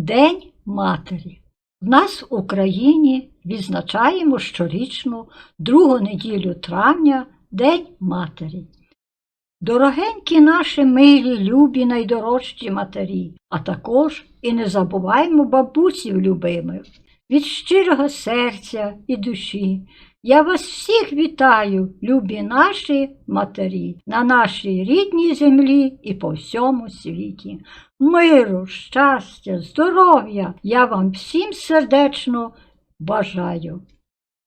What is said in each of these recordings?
День Матері. В нас в Україні відзначаємо щорічну другу неділю травня День Матері. Дорогенькі наші милі, любі, найдорожчі матері, а також і не забуваймо бабусів любимих. Від щирого серця і душі я вас всіх вітаю, любі наші матері, на нашій рідній землі і по всьому світі. Миру, щастя, здоров'я я вам всім сердечно бажаю.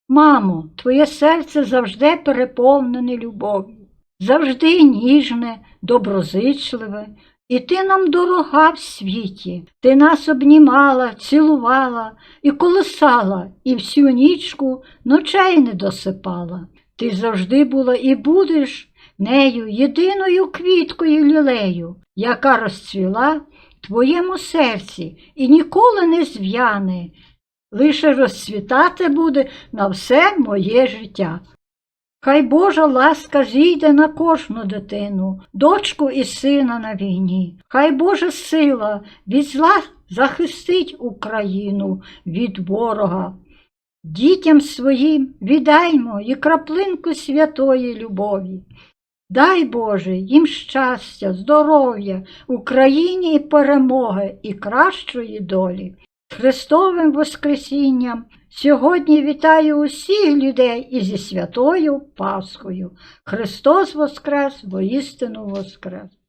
Мамо, твоє серце завжди переповнене любов'ю, завжди ніжне, доброзичливе, і ти нам дорога в світі. Ти нас обнімала, цілувала і колисала, і всю нічку ночей не досипала. Ти завжди була і будеш нею єдиною квіткою лілею, яка розцвіла в твоєму серці і ніколи не зв'яне, лише розцвітати буде на все моє життя. Хай Божа ласка зійде на кожну дитину, дочку і сина на війні. Хай Божа сила від зла захистить Україну від ворога. Дітям своїм віддаймо і краплинку святої любові. Дай Боже їм щастя, здоров'я, Україні і перемоги і кращої долі. Христовим Воскресінням сьогодні вітаю усіх людей і зі святою Пасхою. Христос Воскрес, воістину Воскрес!